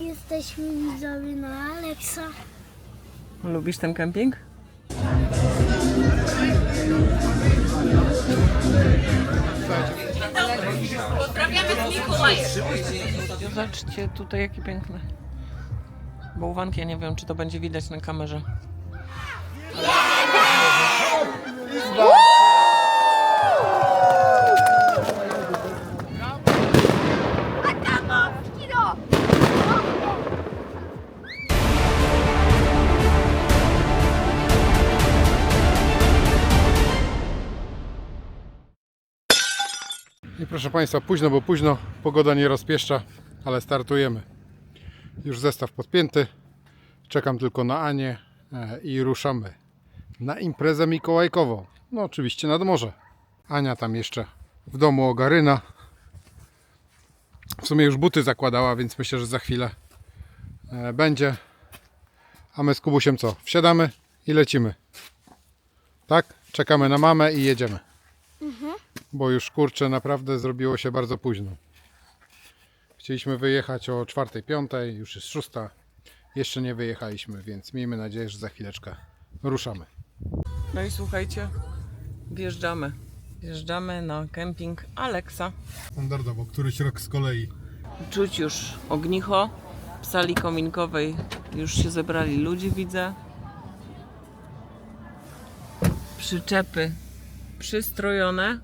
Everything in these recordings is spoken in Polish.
Jesteśmy widzowie na Aleksa. Lubisz ten kemping? Zobaczcie tutaj jakie piękne bałwanki. Ja nie wiem, czy to będzie widać na kamerze. Proszę Państwa, późno, bo późno, pogoda nie rozpieszcza, ale startujemy. Już zestaw podpięty, czekam tylko na Anię e, i ruszamy na imprezę mikołajkową. No oczywiście nad morze. Ania tam jeszcze w domu ogaryna. W sumie już buty zakładała, więc myślę, że za chwilę e, będzie. A my z Kubusiem co? Wsiadamy i lecimy. Tak? Czekamy na mamę i jedziemy bo już kurczę naprawdę zrobiło się bardzo późno. Chcieliśmy wyjechać o 4-5, już jest 6. Jeszcze nie wyjechaliśmy, więc miejmy nadzieję, że za chwileczkę ruszamy. No i słuchajcie, wjeżdżamy. Wjeżdżamy na kemping Aleksa. Standardowo, któryś rok z kolei. Czuć już ognicho. W sali kominkowej już się zebrali ludzie, widzę. Przyczepy przystrojone.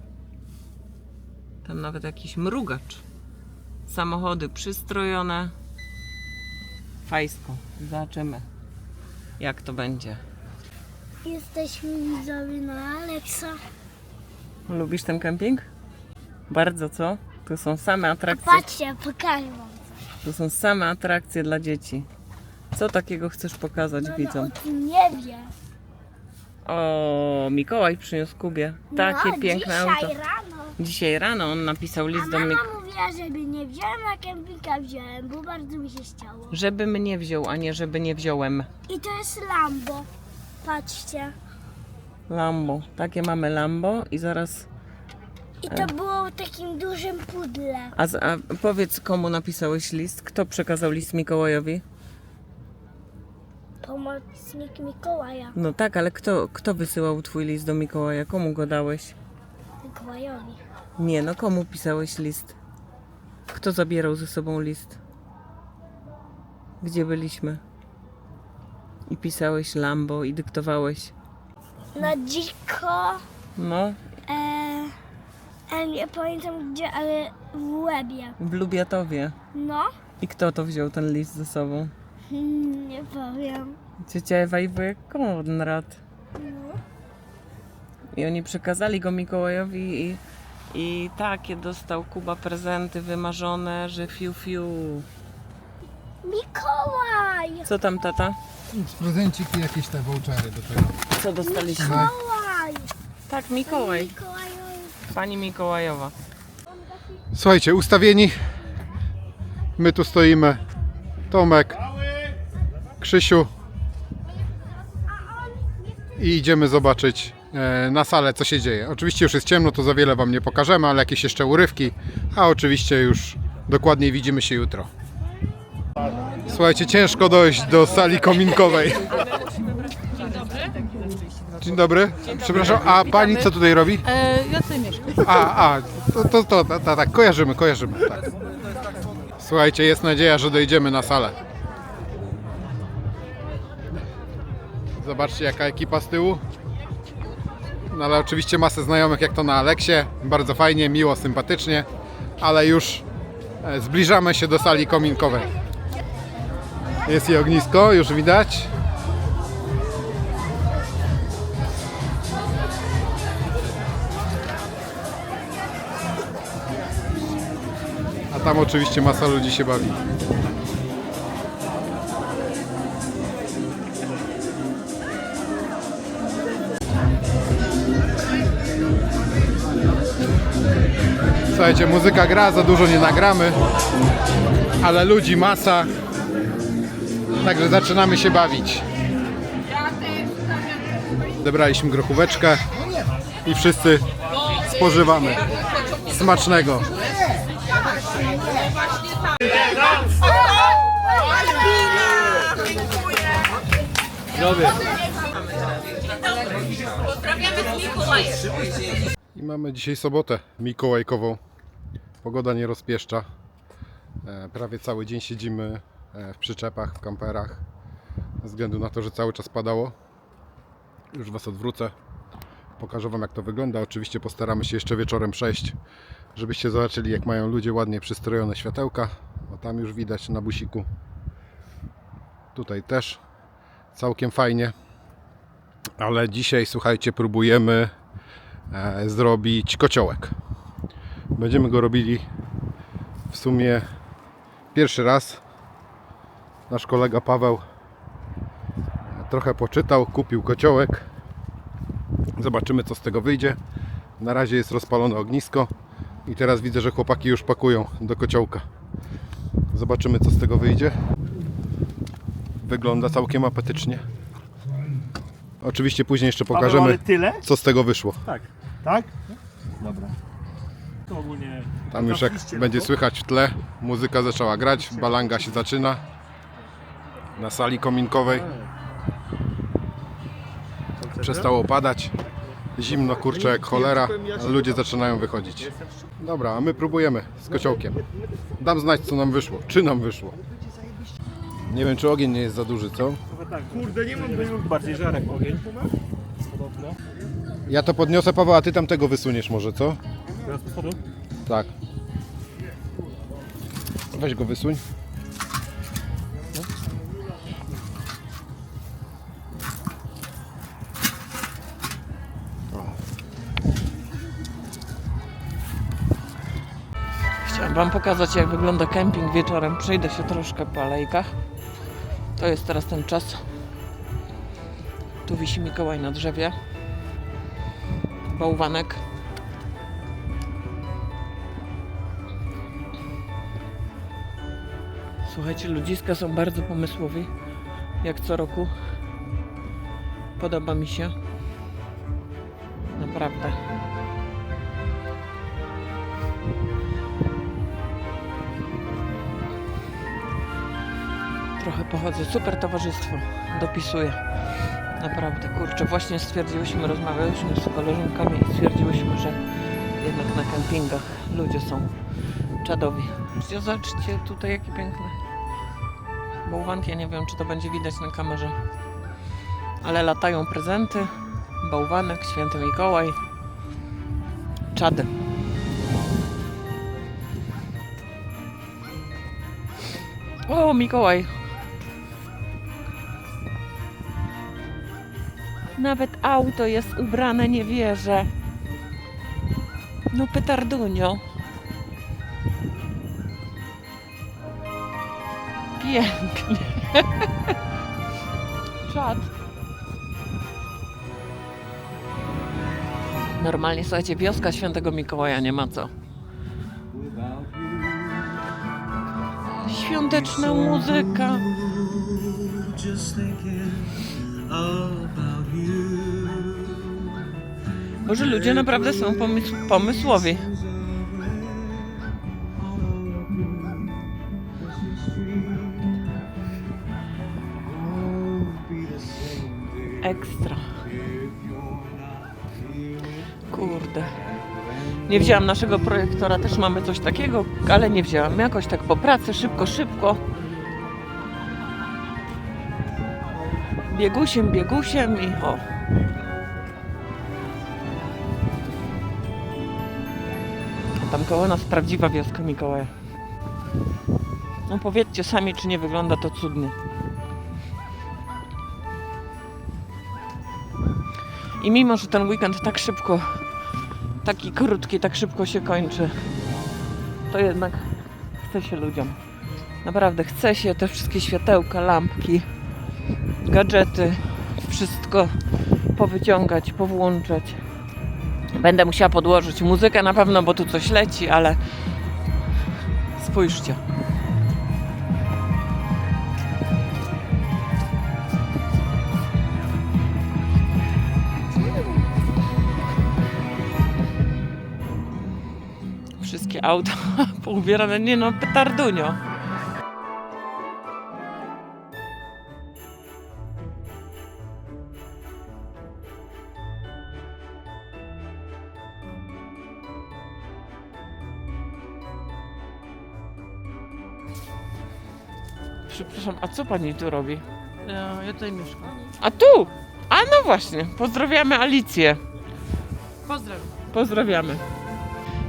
Tam nawet jakiś mrugacz. Samochody przystrojone. Fajsko. Zobaczymy, jak to będzie. Jesteśmy widzowie na Aleksa. Lubisz ten kemping? Bardzo, co? Tu są same atrakcje. Patrzcie, pokażę wam. Tu są same atrakcje dla dzieci. Co takiego chcesz pokazać No, widzom? o tym nie wie. O, Mikołaj przyniósł Kubie takie no, piękne dzisiaj auto. rano. Dzisiaj rano on napisał A list do mama mnie, mówiła, żeby nie wziąłem na kempinga, wziąłem, bo bardzo mi się chciało. żeby mnie wziął, a nie żeby nie wziąłem. I to jest Lambo. Patrzcie. Lambo. Takie mamy Lambo i zaraz... I to było w takim dużym pudle. A, z- a powiedz komu napisałeś list? Kto przekazał list Mikołajowi? Pomocnik Mikołaja. No tak, ale kto, kto wysyłał twój list do Mikołaja? Komu go dałeś? Mikołajowi. Nie, no komu pisałeś list? Kto zabierał ze sobą list? Gdzie byliśmy? I pisałeś Lambo i dyktowałeś. Na dziko. No, E, e, nie pamiętam gdzie, ale w łebie. w Lubiatowie. No. I kto to wziął ten list ze sobą? Nie powiem. Ciocia Ewa i wujek Konrad. No. I oni przekazali go Mikołajowi i, i takie dostał Kuba prezenty wymarzone, że fiu fiu. Mikołaj! Co tam tata? Prezenciki, jakieś te vouchery do tego. Co dostaliśmy? Mikołaj! Tak, Mikołaj. Pani Mikołajowa. Słuchajcie, ustawieni. My tu stoimy. Tomek, Krzysiu. I idziemy zobaczyć e, na salę, co się dzieje. Oczywiście już jest ciemno, to za wiele Wam nie pokażemy, ale jakieś jeszcze urywki. A oczywiście już dokładniej widzimy się jutro. Słuchajcie, ciężko dojść do sali kominkowej. Dzień dobry. Przepraszam, a pani co tutaj robi? E, ja tutaj mieszkam. A, a, to, to, to tak, kojarzymy, kojarzymy. Tak. Słuchajcie, jest nadzieja, że dojdziemy na salę. Zobaczcie, jaka ekipa z tyłu. No ale oczywiście masę znajomych, jak to na Aleksie. Bardzo fajnie, miło, sympatycznie, ale już e, zbliżamy się do sali kominkowej. Jest i ognisko, już widać. A tam oczywiście masa ludzi się bawi. Słuchajcie, muzyka gra, za dużo nie nagramy, ale ludzi masa, także zaczynamy się bawić. Odebraliśmy grochóweczkę i wszyscy spożywamy. Smacznego! Zdrowie. I mamy dzisiaj sobotę mikołajkową. Pogoda nie rozpieszcza. E, Prawie cały dzień siedzimy e, w przyczepach, w kamperach. Ze względu na to, że cały czas padało. Już Was odwrócę. Pokażę Wam jak to wygląda. Oczywiście postaramy się jeszcze wieczorem przejść, żebyście zobaczyli jak mają ludzie ładnie przystrojone światełka. O, tam już widać na busiku. Tutaj też całkiem fajnie. Ale dzisiaj, słuchajcie, próbujemy e, zrobić kociołek. Będziemy go robili w sumie pierwszy raz. Nasz kolega Paweł trochę poczytał, kupił kociołek. Zobaczymy co z tego wyjdzie. Na razie jest rozpalone ognisko i teraz widzę, że chłopaki już pakują do kociołka. Zobaczymy co z tego wyjdzie. Wygląda całkiem apetycznie. Oczywiście później jeszcze Paweł, pokażemy tyle? co z tego wyszło. Tak. Tak? Dobra. To ogólnie... Tam już jak Zapiszcie będzie słychać w tle, muzyka zaczęła grać, balanga się zaczyna na sali kominkowej. Przestało padać, zimno kurczę jak cholera, ludzie zaczynają wychodzić. Dobra, a my próbujemy z kociołkiem. Dam znać co nam wyszło, czy nam wyszło. Nie wiem czy ogień nie jest za duży, co? Kurde, nie mam bardziej żarek ogień. Ja to podniosę Paweł, a ty tam tego wysuniesz może, co? Teraz do spodu. Tak. Weź go wysuń. Chciałam Wam pokazać, jak wygląda kemping wieczorem. Przejdę się troszkę po alejkach. To jest teraz ten czas. Tu wisi Mikołaj na drzewie. Bałwanek. Słuchajcie, ludziska są bardzo pomysłowi. Jak co roku. Podoba mi się. Naprawdę. Trochę pochodzę. Super towarzystwo. Dopisuję. Naprawdę, kurczę, właśnie stwierdziłyśmy, rozmawiałyśmy z koleżankami i stwierdziłyśmy, że jednak na kempingach ludzie są czadowi. Zobaczcie tutaj jakie piękne bałwanki. Ja nie wiem, czy to będzie widać na kamerze. Ale latają prezenty. Bałwanek, święty Mikołaj. Czady. O, Mikołaj. Nawet auto jest ubrane, nie wierzę. No petardunio. Pięknie. Czad. Normalnie, słuchajcie, wioska świętego Mikołaja nie ma co. Świąteczna muzyka. Może ludzie naprawdę są pomysł- pomysłowi. Ekstra. Kurde. Nie wzięłam naszego projektora, też mamy coś takiego, ale nie wzięłam. Jakoś tak po pracy, szybko, szybko. Biegusiem, biegusiem i o. koło nas prawdziwa wioska Mikołaja. No powiedzcie sami, czy nie wygląda to cudnie. I mimo, że ten weekend tak szybko, taki krótki, tak szybko się kończy, to jednak chce się ludziom. Naprawdę chce się te wszystkie światełka, lampki, gadżety, wszystko powyciągać, powłączać. Będę musiała podłożyć muzykę na pewno, bo tu coś leci, ale spójrzcie. Wszystkie auta poubierane, nie no, petardunio. Przepraszam, a co pani tu robi? Ja, ja tutaj mieszkam. A tu! A no właśnie, pozdrawiamy Alicję. Pozdrawiam. Pozdrawiamy.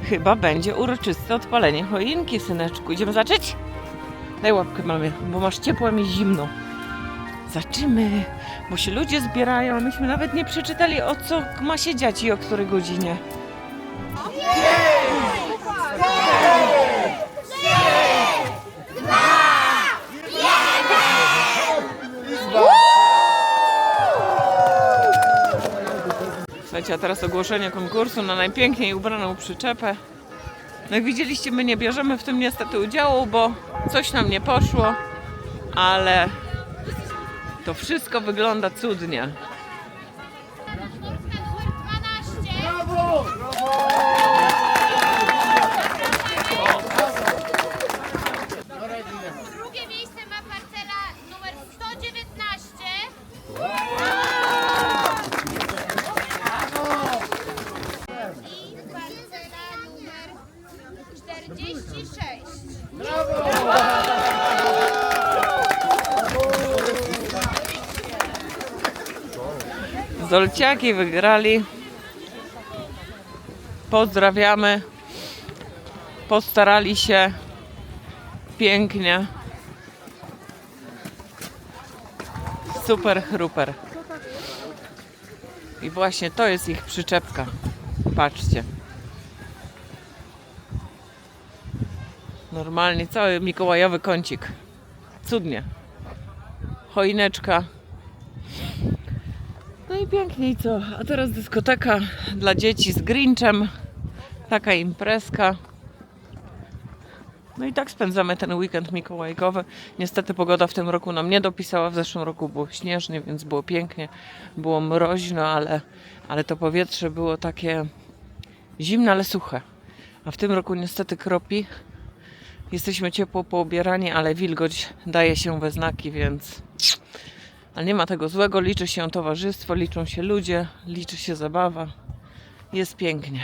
Chyba będzie uroczyste odpalenie choinki, syneczku. Idziemy zacząć? Daj łapkę mamie, bo masz ciepło, a mi zimno. Zaczymy, bo się ludzie zbierają, a myśmy nawet nie przeczytali o co ma się dziać i o której godzinie. Słuchajcie, a teraz ogłoszenie konkursu na najpiękniej ubraną przyczepę. No jak widzieliście, my nie bierzemy w tym niestety udziału, bo coś nam nie poszło, ale to wszystko wygląda cudnie. Zolciaki wygrali. Pozdrawiamy. Postarali się pięknie. Super chruper. I właśnie to jest ich przyczepka. Patrzcie. Normalnie cały mikołajowy kącik. Cudnie. Choineczka. Pięknie i co? A teraz dyskoteka dla dzieci z Grinchem. Taka imprezka. No i tak spędzamy ten weekend mikołajkowy. Niestety pogoda w tym roku nam nie dopisała. W zeszłym roku było śnieżnie, więc było pięknie. Było mroźno, ale, ale to powietrze było takie zimne, ale suche. A w tym roku niestety kropi. Jesteśmy ciepło poubierani, ale wilgoć daje się we znaki, więc ale nie ma tego złego, liczy się towarzystwo, liczą się ludzie, liczy się zabawa. Jest pięknie.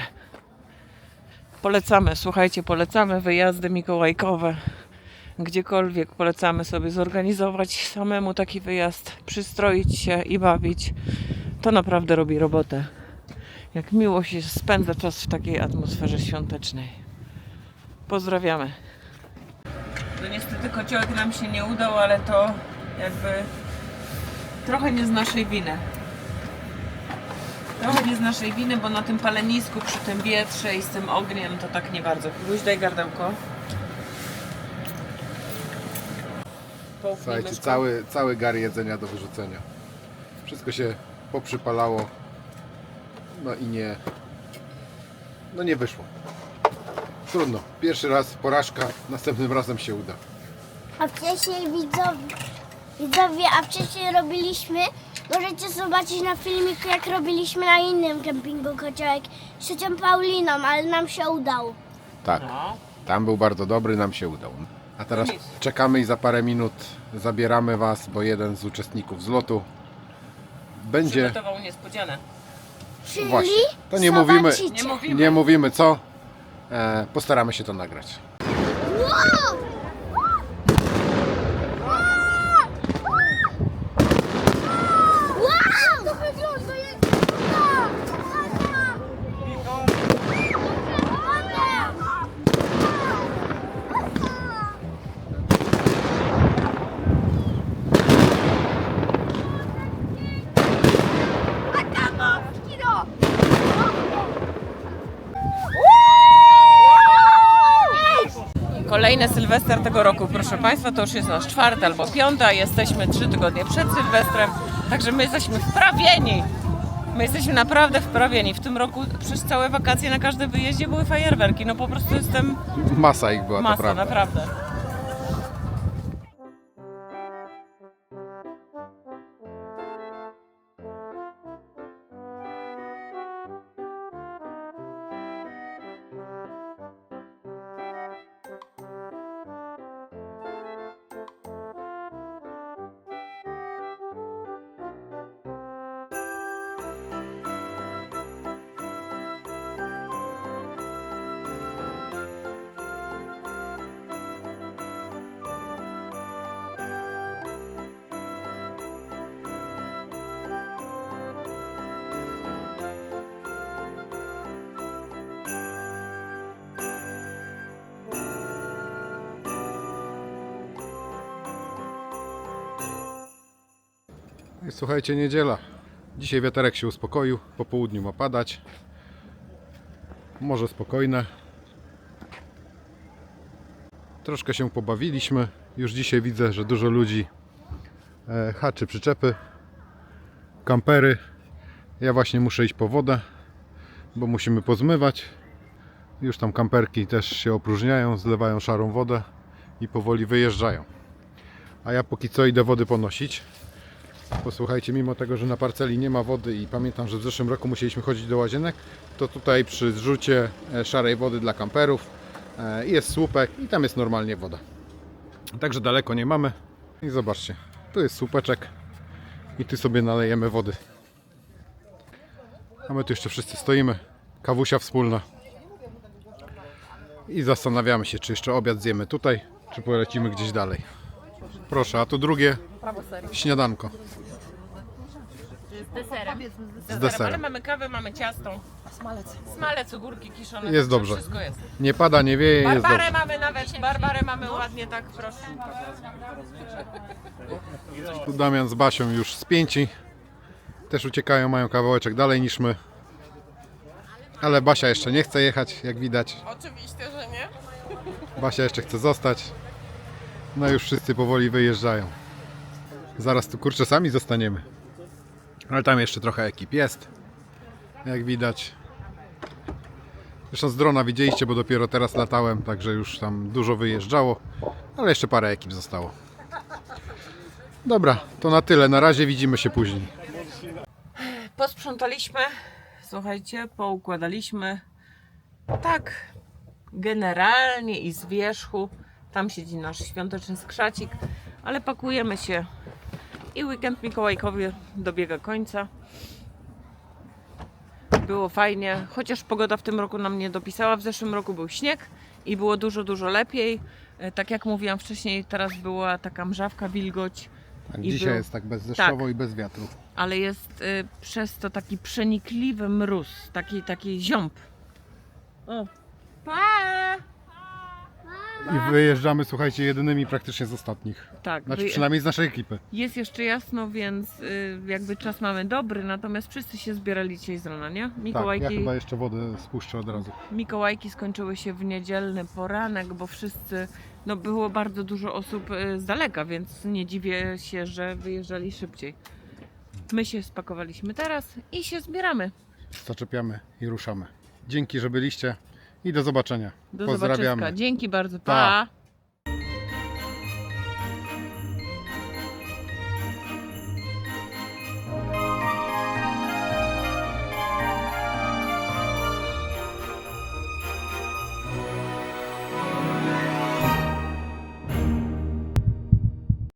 Polecamy, słuchajcie, polecamy wyjazdy mikołajkowe. Gdziekolwiek polecamy sobie zorganizować samemu taki wyjazd, przystroić się i bawić. To naprawdę robi robotę. Jak miło się spędza czas w takiej atmosferze świątecznej. Pozdrawiamy. No niestety kociołek nam się nie udał, ale to jakby trochę nie z naszej winy. Trochę nie z naszej winy, bo na tym palenisku, przy tym wietrze i z tym ogniem to tak nie bardzo. Luź daj gardełko. Słuchajcie, cały, cały gar jedzenia do wyrzucenia. Wszystko się poprzypalało. No i nie. No nie wyszło. Trudno. Pierwszy raz porażka, następnym razem się uda. A wcześniej widzowie, widzowie, a wcześniej robiliśmy, możecie zobaczyć na filmiku, jak robiliśmy na innym kempingu kociołek z ciocią Pauliną, ale nam się udało. Tak. No. Tam był bardzo dobry, nam się udał. A teraz czekamy i za parę minut zabieramy Was, bo jeden z uczestników zlotu będzie. Przygotował niespodzianę. Czyli Właśnie. To nie mówimy, zobaczycie. Nie mówimy. nie mówimy co. E, postaramy się to nagrać. Wow! Kolejny Sylwester tego roku, proszę Państwa, to już jest nasz czwarty albo piąty, a jesteśmy trzy tygodnie przed Sylwestrem, także my jesteśmy wprawieni. My jesteśmy naprawdę wprawieni. W tym roku przez całe wakacje na każdym wyjeździe były fajerwerki. No po prostu jestem Masa ich była, to masa, prawda. naprawdę. Słuchajcie, niedziela. Dzisiaj wiaterek się uspokoił, po południu ma padać. Morze spokojne. Troszkę się pobawiliśmy. Już dzisiaj widzę, że dużo ludzi e, haczy przyczepy, kampery. Ja właśnie muszę iść po wodę, bo musimy pozmywać. Już tam kamperki też się opróżniają, zlewają szarą wodę i powoli wyjeżdżają. A ja póki co idę wody ponosić. Posłuchajcie, mimo tego, że na parceli nie ma wody i pamiętam, że w zeszłym roku musieliśmy chodzić do łazienek, to tutaj przy zrzucie e, szarej wody dla kamperów e, jest słupek i tam jest normalnie woda. Także daleko nie mamy. I zobaczcie, tu jest słupeczek i tu sobie nalejemy wody. A my tu jeszcze wszyscy stoimy. Kawusia wspólna. I zastanawiamy się, czy jeszcze obiad zjemy tutaj, czy polecimy gdzieś dalej. Proszę, a tu drugie śniadanko Z deserem. z Ale deserem. mamy kawę, mamy ciasto. Smalec. Smalec, ogórki kiszone. Jest dobrze. Wszystko jest. Nie pada, nie wieje, jest Barbarę dobrze. mamy nawet, Barbarę mamy ładnie tak, proszę. Tu Damian z Basią już spięci. Też uciekają, mają kawałeczek dalej niż my. Ale Basia jeszcze nie chce jechać, jak widać. Oczywiście, że nie. Basia jeszcze chce zostać. No już wszyscy powoli wyjeżdżają. Zaraz tu kurczę sami zostaniemy. Ale tam jeszcze trochę ekip jest. Jak widać. Zresztą z drona widzieliście, bo dopiero teraz latałem, także już tam dużo wyjeżdżało. Ale jeszcze parę ekip zostało. Dobra, to na tyle. Na razie widzimy się później. Posprzątaliśmy, słuchajcie, poukładaliśmy. Tak, generalnie i z wierzchu. Tam siedzi nasz świąteczny skrzacik, ale pakujemy się i weekend mikołajkowy dobiega końca. Było fajnie, chociaż pogoda w tym roku nam nie dopisała. W zeszłym roku był śnieg i było dużo, dużo lepiej. E, Tak jak mówiłam wcześniej, teraz była taka mrzawka, wilgoć. Tak, dzisiaj był- jest tak bezdeszczowo tak. i bez wiatru. ale jest y, przez to taki przenikliwy mróz, taki, taki ziąb. O. Pa! I wyjeżdżamy, słuchajcie, jedynymi praktycznie z ostatnich. Tak, Znaczy wy- przynajmniej z naszej ekipy. jest jeszcze jasno, więc y, jakby czas mamy dobry, natomiast wszyscy się zbierali dzisiaj z rana, nie? Tak, ja Mikołajki, chyba jeszcze wodę spuszczę od razu. Mikołajki skończyły się w niedzielny poranek, bo wszyscy, no było bardzo dużo osób y, z daleka, więc nie dziwię się, że wyjeżdżali szybciej. My się spakowaliśmy teraz i się zbieramy. Zaczepiamy i ruszamy. Dzięki, że byliście i do zobaczenia. Do Pozdrawiamy. zobaczenia. Dzięki bardzo. Pa. pa.